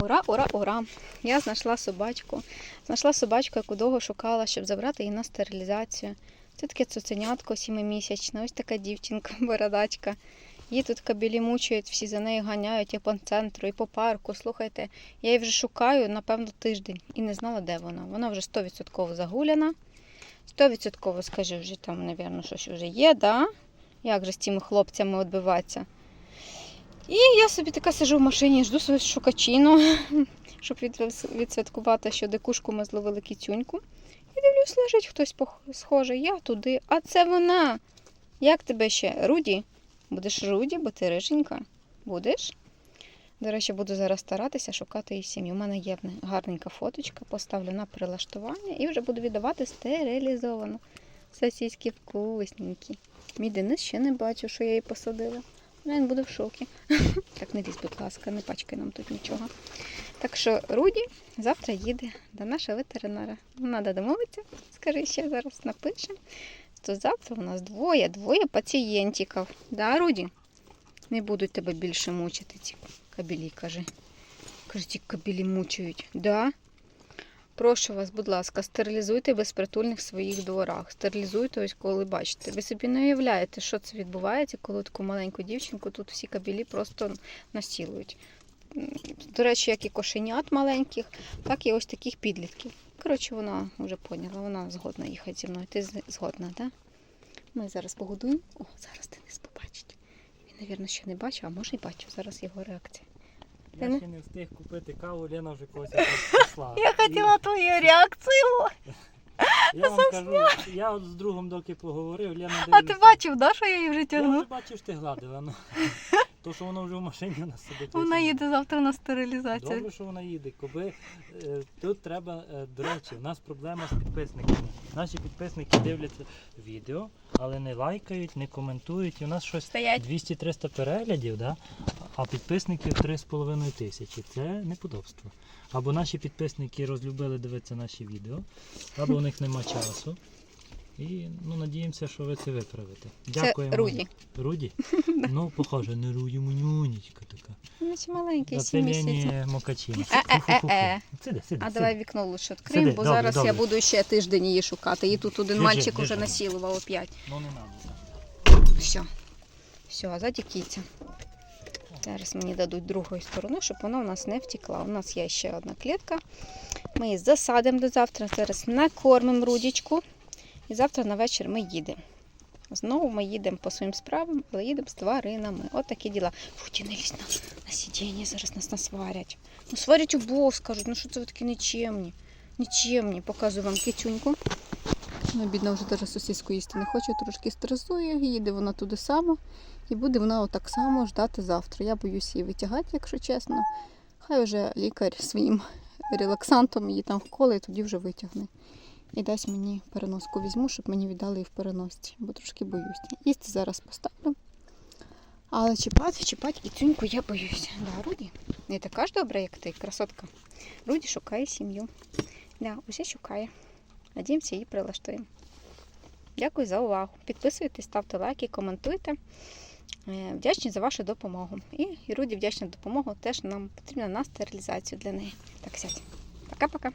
Ура, ура, ура! Я знайшла собачку. Знайшла собачку, яку довго шукала, щоб забрати її на стерилізацію. Це таке цуценятко сімимісячне, ось така дівчинка, бородачка. Її тут кабілі мучують, всі за нею ганяють і по центру, і по парку. Слухайте, я її вже шукаю, напевно, тиждень і не знала, де вона. Вона вже 100% загуляна. 100% скажу, вже там, мабуть, щось вже є, да? Як же з цими хлопцями відбиватися? І я собі така сижу в машині, жду свою шукачину, щоб відсвяткувати, що дикушку ми зловили кітюньку. І дивлюсь, лежить хтось схожий. Я туди. А це вона. Як тебе ще? Руді? Будеш Руді, бо ти риженька. Будеш? До речі, буду зараз старатися шукати її сім'ю. У мене є гарненька фоточка, поставлю на прилаштування і вже буду віддавати стерилізовано. Сосиски вкусненькі. Мій Денис ще не бачив, що я її посадила. Ну, Він буде в шокі. Так, не лізь, будь ласка, не пачкай нам тут нічого. Так що Руді завтра їде до нашого ветеринара. Треба домовитися, скажи ще зараз напишемо. То завтра у нас двоє, двоє пацієнтиків. Да, Руді? Не будуть тебе більше мучити ці кабелі, кажи. Кажи, ці кабелі мучають. Да? Прошу вас, будь ласка, стерилізуйте безпритульних в своїх дворах. Стерилізуйте ось коли бачите. Ви собі не уявляєте, що це відбувається, коли таку маленьку дівчинку тут всі кабелі просто насілують. До речі, як і кошенят маленьких, так і ось таких підлітків. Коротше, вона вже поняла, вона згодна їхати зі мною. Ти згодна, так? Ми зараз погодуємо. О, зараз Денис побачить. Він, мабуть, ще не бачив, а може і бачив. Зараз його реакція. Я ще не встиг купити каву, Лена вже когось пішла. Я хотіла твою реакцію. Я вам кажу, я от з другом доки поговорив, Лена А ти бачив, да, що я її вже Я Ну вже бачив, що ти гладила. Ну. То, що вона вже в машині у нас сидить. Вона їде завтра на стерилізацію. Добре, що вона їде. Коби е, тут треба, е, до речі, у нас проблема з підписниками. Наші підписники дивляться відео, але не лайкають, не коментують. І у нас щось 200-300 переглядів, да? а підписників 3,5 тисячі. Це неподобство. Або наші підписники розлюбили дивитися наші відео, або у них нема часу. І ну, надіємося, що ви це виправите. Це Руді. Руді? Ну, похоже, не Руді Мунюнечка така. Ну, чи маленький, сім місяців. Лені Мокачині. Е-е-е-е. Сиди, сиди. А давай вікно лише відкриємо, Сиди, бо добре, зараз я буду ще тиждень її шукати. Її тут один Держи, мальчик держи. уже насилував опять. Ну не надо. Все. Все, а ззаді кіця. Зараз мені дадуть другої сторони, щоб вона у нас не втекла. У нас є ще одна клітка. Ми її засадимо до завтра. Зараз накормимо рудічку. І завтра на вечір ми їдемо. Знову ми їдемо по своїм справам, але їдемо з тваринами. От такі діла. Фу, не лізь на, на сидіння, зараз нас насварять. Ну сварять обох, скажуть, ну що це ви такі нечемні. Нічемні. Показую вам китюньку. Ну, бідна вже навіть сосиску їсти не хоче, трошки стресує, їде вона туди само. І буде вона отак само ждати завтра. Я боюсь її витягати, якщо чесно. Хай вже лікар своїм релаксантом її там вколе і тоді вже витягне. І дасть мені переноску візьму, щоб мені віддали її в переносці, бо трошки боюсь. Їсти зараз поставлю. Але чіпати, чіпати і цюньку я боюся. Да, Руді, не така ж добра, як ти, красотка. Руді шукає сім'ю. Да, усе шукає. Надіємося, її прилаштуємо. Дякую за увагу. Підписуйтесь, ставте лайки, коментуйте. Е, Вдячні за вашу допомогу. І, Руді вдячна допомогу теж нам потрібна на стерилізацію для неї. Так, сядь. Пока-пока.